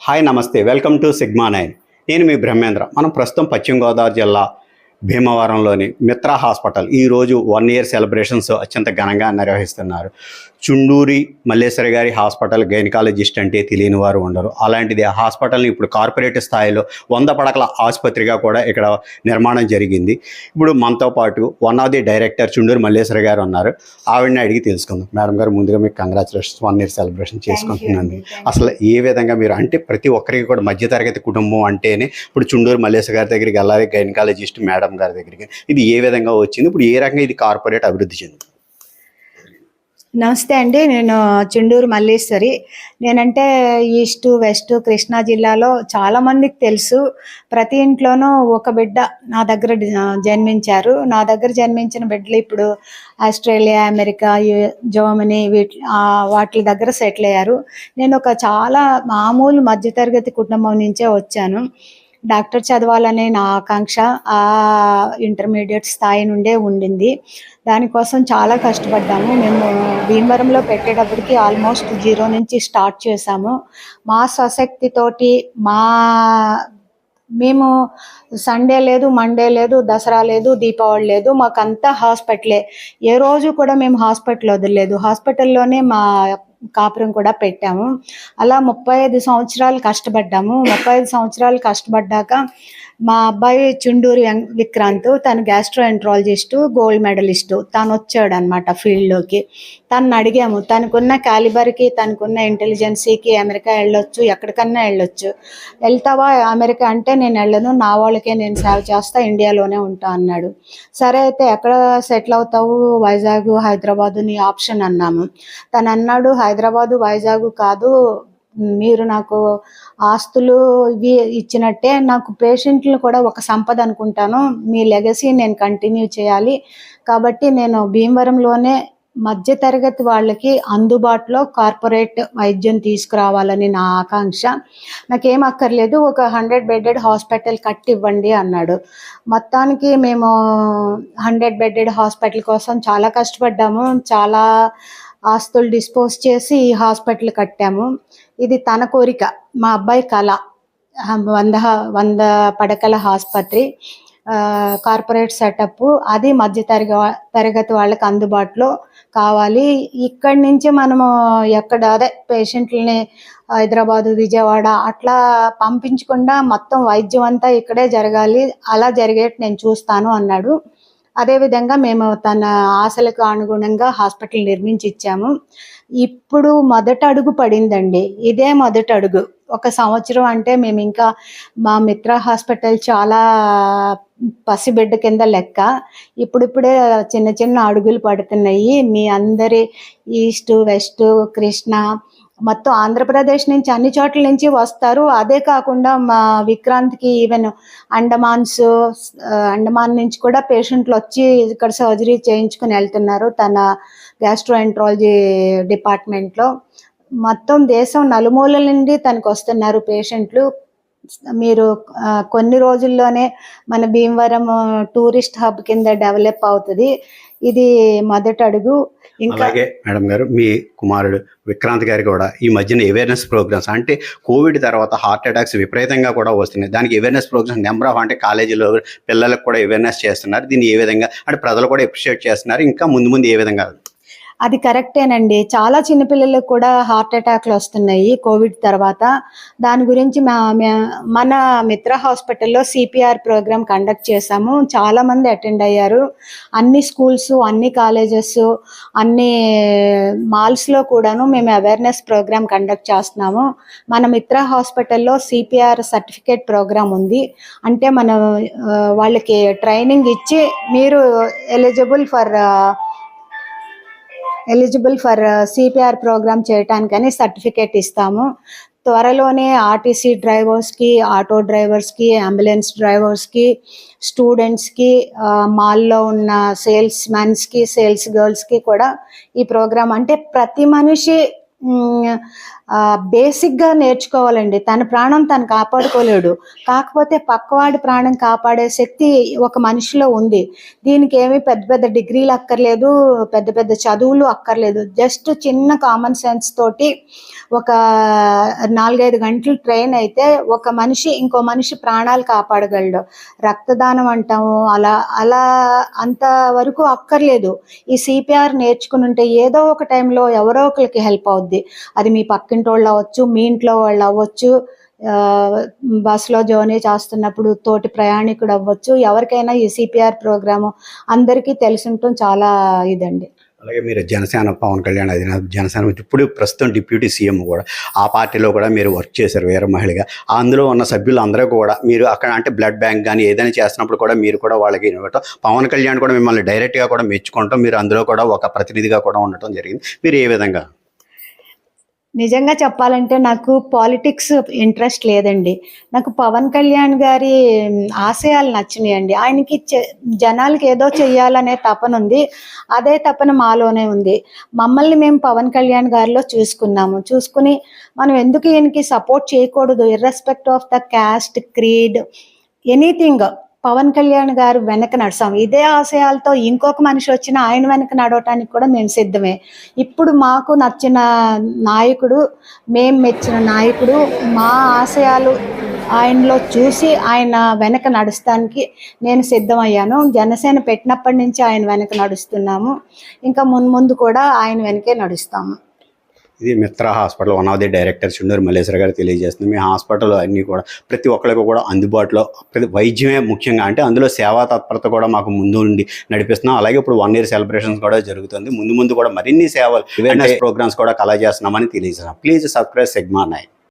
Hi నమస్తే welcome to sigma nine. నేను మీ బ్రహ్మేంద్ర. మనం ప్రస్తుతం పశ్చిమ గోదావరి జిల్లా భీమవరంలోని మిత్రా హాస్పిటల్ ఈరోజు వన్ ఇయర్ సెలబ్రేషన్స్ అత్యంత ఘనంగా నిర్వహిస్తున్నారు. చుండూరి మల్లేశ్వరి గారి హాస్పిటల్ గైనకాలజిస్ట్ అంటే తెలియని వారు ఉండరు. అలాంటిది ఆ హాస్పిటల్ని ఇప్పుడు కార్పొరేట్ స్థాయిలో వంద పడకల ఆసుపత్రిగా కూడా ఇక్కడ నిర్మాణం జరిగింది. ఇప్పుడు మనతో పాటు one of the director Chunduri Malleswari గారు ఉన్నారు. ఆవిడని అడిగి తెలుసుకుందాం. మేడం గారు ముందుగా మీకు కంగ్రాచులేషన్స్ వన్ ఇయర్ సెలబ్రేషన్ చేసుకుంటున్నాను. అసలు ఏ విధంగా మీరు అంటే ప్రతి ఒక్కరికి కూడా మధ్యతరగతి కుటుంబం అంటేనే ఇప్పుడు చుండూరు మల్లేశ్వర గారి దగ్గరికి వెళ్ళాలి గైనకాలజిస్ట్ మేడం గారి దగ్గరికి. ఇది ఏ విధంగా వచ్చింది? ఇప్పుడు ఏ రకంగా ఇది కార్పొరేట్ అభివృద్ధి చెంది నమస్తే అండి నేను చుండూరు మల్లేశ్వరి. నేనంటే ఈస్ట్ వెస్ట్ కృష్ణా జిల్లాలో చాలా మందికి తెలుసు. ప్రతి ఇంట్లోనూ ఒక బిడ్డ నా దగ్గర జన్మించారు. నా దగ్గర జన్మించిన బిడ్డలు ఇప్పుడు ఆస్ట్రేలియా అమెరికా జర్మనీ వీటి వాటి దగ్గర సెటిల్ అయ్యారు. నేను ఒక చాలా మామూలు మధ్యతరగతి కుటుంబం నుంచే వచ్చాను. డాక్టర్ చదవాలనే నా ఆకాంక్ష ఆ ఇంటర్మీడియట్ స్థాయి నుండే ఉండింది. దానికోసం చాలా కష్టపడ్డాము. మేము భీమవరంలో పెట్టేటప్పటికి ఆల్మోస్ట్ జీరో నుంచి స్టార్ట్ చేసాము మా స్వశక్తితోటి మా మేము సండే లేదు మండే లేదు దసరా లేదు దీపావళి లేదు మాకంతా హాస్పిటలే. ఏ రోజు కూడా మేము హాస్పిటల్ వదలలేదు. హాస్పిటల్లోనే మా కాపురం కూడా పెట్టాము. అలా ముప్పై ఐదు సంవత్సరాలు కష్టపడ్డాము. ముప్పై ఐదు సంవత్సరాలు కష్టపడ్డాక మా అబ్బాయి చుండూరి విక్రాంత్ తను గ్యాస్ట్రో ఎంట్రాలజిస్ట్ గోల్డ్ మెడలిస్ట్. తను వచ్చాడు అనమాట ఫీల్డ్లోకి. తను అడిగాము. తనకున్న క్యాలిబర్కి తనకున్న ఇంటెలిజెన్సీకి అమెరికా వెళ్ళొచ్చు ఎక్కడికన్నా వెళ్ళొచ్చు. వెళ్తావా అమెరికా అంటే నేను వెళ్ళను నా వాళ్ళకే నేను సేవ చేస్తా ఇండియాలోనే ఉంటా అన్నాడు. సరే అయితే ఎక్కడ సెటిల్ అవుతావు? వైజాగ్ హైదరాబాదు నీ ఆప్షన్ అన్నాము. తను అన్నాడు హైదరాబాదు వైజాగ్ కాదు. మీరు నాకు ఆస్తులు ఇవి ఇచ్చినట్టే నాకు పేషెంట్లు కూడా ఒక సంపద అనుకుంటాను. మీ లెగసీ నేను కంటిన్యూ చేయాలి. కాబట్టి నేను భీమవరంలోనే మధ్య తరగతి వాళ్ళకి అందుబాటులో కార్పొరేట్ వైద్యం తీసుకురావాలని నా ఆకాంక్ష. నాకేం అక్కర్లేదు ఒక హండ్రెడ్ బెడెడ్ హాస్పిటల్ కట్టి ఇవ్వండి అన్నాడు. మొత్తానికి మేము హండ్రెడ్ బెడెడ్ హాస్పిటల్ కోసం చాలా కష్టపడ్డాము. చాలా ఆస్తులు డిస్పోజ్ చేసి ఈ హాస్పిటల్ కట్టాము. ఇది తన కోరిక. మా అబ్బాయి కళ. వంద వంద పడకల ఆసుపత్రి. Corporate setup. అది మధ్య తరగ తరగతి వాళ్ళకి అందుబాటులో కావాలి. ఇక్కడి నుంచి మనము ఎక్కడ అదే పేషెంట్లని హైదరాబాదు విజయవాడ అట్లా పంపించకుండా మొత్తం వైద్యం అంతా ఇక్కడే జరగాలి. అలా జరిగేట్టు నేను చూస్తాను అన్నాడు. అదేవిధంగా మేము తన ఆశలకు అనుగుణంగా హాస్పిటల్ నిర్మించి ఇచ్చాము ఇప్పుడు మొదట అడుగు పడిందండి. ఇదే మొదటి అడుగు. ఒక సంవత్సరం అంటే మేము ఇంకా మా మిత్ర హాస్పిటల్ చాలా పసిబిడ్డ కింద లెక్క. ఇప్పుడిప్పుడే చిన్న చిన్న అడుగులు పడుతున్నాయి. మీ అందరి ఈస్ట్ వెస్ట్ కృష్ణ మొత్తం ఆంధ్రప్రదేశ్ నుంచి అన్ని చోట్ల నుంచి వస్తారు. అదే కాకుండా మా విక్రాంత్కి ఈవెన్ అండమాన్స్ అండమాన్ నుంచి కూడా పేషెంట్లు వచ్చి ఇక్కడ సర్జరీ చేయించుకుని వెళ్తున్నారు తన గ్యాస్ట్రోఎంట్రాలజీ డిపార్ట్మెంట్లో. మొత్తం దేశం నలుమూలల నుండి తనకు వస్తున్నారు పేషెంట్లు. మీరు కొన్ని రోజుల్లోనే మన భీమవరం టూరిస్ట్ హబ్ కింద డెవలప్ అవుతుంది. ఇది మొదటి అడుగు. ఇంకా అలాగే మేడం గారు మీ కుమారుడు విక్రాంత్ గారి కూడా ఈ మధ్యన అవేర్నెస్ ప్రోగ్రామ్స్ అంటే కోవిడ్ తర్వాత హార్ట్ అటాక్స్ విపరీతంగా కూడా వస్తున్నాయి. దానికి అవేర్నెస్ ప్రోగ్రామ్స్ నెంబర్ ఆఫ్ అంటే కాలేజీలో పిల్లలకు కూడా అవేర్నెస్ చేస్తున్నారు. దీన్ని ఏ విధంగా అంటే ప్రజలు కూడా అప్రిషియేట్ చేస్తున్నారు. ఇంకా ముందు ముందు ఏ విధంగా అది కరెక్టేనండి. చాలా చిన్నపిల్లలకు కూడా హార్ట్ అటాక్లు వస్తున్నాయి కోవిడ్ తర్వాత. దాని గురించి మా మన మిత్ర హాస్పిటల్లో సిపిఆర్ ప్రోగ్రామ్ కండక్ట్ చేశాము. చాలా మంది అటెండ్ అయ్యారు. అన్ని స్కూల్స్ అన్ని కాలేజెస్ అన్ని మాల్స్లో కూడాను మేము అవేర్నెస్ ప్రోగ్రామ్ కండక్ట్ చేస్తున్నాము. మన మిత్ర హాస్పిటల్లో సిపిఆర్ సర్టిఫికేట్ ప్రోగ్రామ్ ఉంది. అంటే మన వాళ్ళకి ట్రైనింగ్ ఇచ్చి మీరు eligible for eligible for CPR program చేయటానికని certificate ఇస్తాము. త్వరలోనే ఆర్టీసీ డ్రైవర్స్కి ఆటో డ్రైవర్స్కి అంబులెన్స్ డ్రైవర్స్కి స్టూడెంట్స్కి మాల్లో ఉన్న సేల్స్ మ్యాన్స్కి సేల్స్ గర్ల్స్కి కూడా ఈ ప్రోగ్రామ్ అంటే ప్రతి మనిషి బేసిక్గా నేర్చుకోవాలండి. తన ప్రాణం తను కాపాడుకోలేడు. కాకపోతే పక్కవాడి ప్రాణం కాపాడే శక్తి ఒక మనిషిలో ఉంది. దీనికి ఏమీ పెద్ద పెద్ద డిగ్రీలు అక్కర్లేదు పెద్ద పెద్ద చదువులు అక్కర్లేదు. జస్ట్ చిన్న కామన్ సెన్స్ తోటి ఒక నాలుగైదు గంటలు ట్రైన్ అయితే ఒక మనిషి ఇంకో మనిషి ప్రాణాలు కాపాడగలడు. రక్తదానం అంటాము అలా అలా అంత వరకు అక్కర్లేదు. ఈ సిపిఆర్ నేర్చుకుని ఉంటే ఏదో ఒక టైంలో ఎవరో ఒకరికి హెల్ప్ అవుద్ది. అది మీ పక్కింటి వాళ్ళు అవ్వచ్చు మీ ఇంట్లో వాళ్ళు అవ్వచ్చు బస్సులో జర్నీ చేస్తున్నప్పుడు తోటి ప్రయాణికుడు అవ్వచ్చు ఎవరికైనా ఈ సిపిఆర్ ప్రోగ్రాము అందరికీ తెలిసి ఉండటం చాలా ఇదండి. అలాగే మీరు జనసేన పవన్ కళ్యాణ్ అది జనసేన ఇప్పుడు ప్రస్తుతం డిప్యూటీ సీఎం కూడా ఆ పార్టీలో కూడా మీరు వర్క్ చేశారు వేరే మహిళగా. అందులో ఉన్న సభ్యులు అందరూ కూడా మీరు అక్కడ అంటే బ్లడ్ బ్యాంక్ కానీ ఏదైనా చేస్తున్నప్పుడు కూడా మీరు కూడా వాళ్ళకి ఇవ్వటం పవన్ కళ్యాణ్ కూడా మిమ్మల్ని డైరెక్ట్గా కూడా మెచ్చుకుంటాం మీరు అందులో కూడా ఒక ప్రతినిధిగా కూడా ఉండటం జరిగింది. మీరు ఏ విధంగా నిజంగా చెప్పాలంటే నాకు పాలిటిక్స్ ఇంట్రెస్ట్ లేదండి. నాకు పవన్ కళ్యాణ్ గారి ఆశయాలు నచ్చినాయండి. ఆయనకి జనాలకి ఏదో చెయ్యాలనే తపన ఉంది. అదే తపన మాలోనే ఉంది. మమ్మల్ని మేము పవన్ కళ్యాణ్ గారిలో చూసుకున్నాము. చూసుకుని మనం ఎందుకు ఈయనకి సపోర్ట్ చేయకూడదు? Irrespect of the caste creed anything Pawan Kalyan గారు వెనక నడుస్తాం. ఇదే ఆశయాలతో ఇంకొక మనిషి వచ్చిన ఆయన వెనక నడవటానికి కూడా మేము సిద్ధమే. ఇప్పుడు మాకు నచ్చిన నాయకుడు మేం మెచ్చిన నాయకుడు మా ఆశయాలు ఆయనలో చూసి ఆయన వెనక నడుస్తానికి నేను సిద్ధమయ్యాను. జనసేన పెట్టినప్పటి నుంచి ఆయన వెనక నడుస్తున్నాము. ఇంకా మున్ముందు కూడా ఆయన వెనకే నడుస్తాము. ఇది Mitra hospital one of the director Chunduru Malleswara గారు తెలియజేస్తుంది. మీ హాస్పిటల్ అన్నీ కూడా ప్రతి ఒక్కరికి కూడా అందుబాటులో ప్రతి వైద్యమే ముఖ్యంగా అంటే అందులో సేవా తత్పరత కూడా మాకు ముందు ఉండి నడిపిస్తున్నాం. అలాగే ఇప్పుడు వన్ ఇయర్ సెలబ్రేషన్స్ కూడా జరుగుతుంది. ముందు ముందు కూడా మరిన్ని సేవలు అవేర్నెస్ ప్రోగ్రామ్స్ కూడా కలా చేస్తున్నామని తెలియజేస్తున్నాం. Please subscribe Sigma nine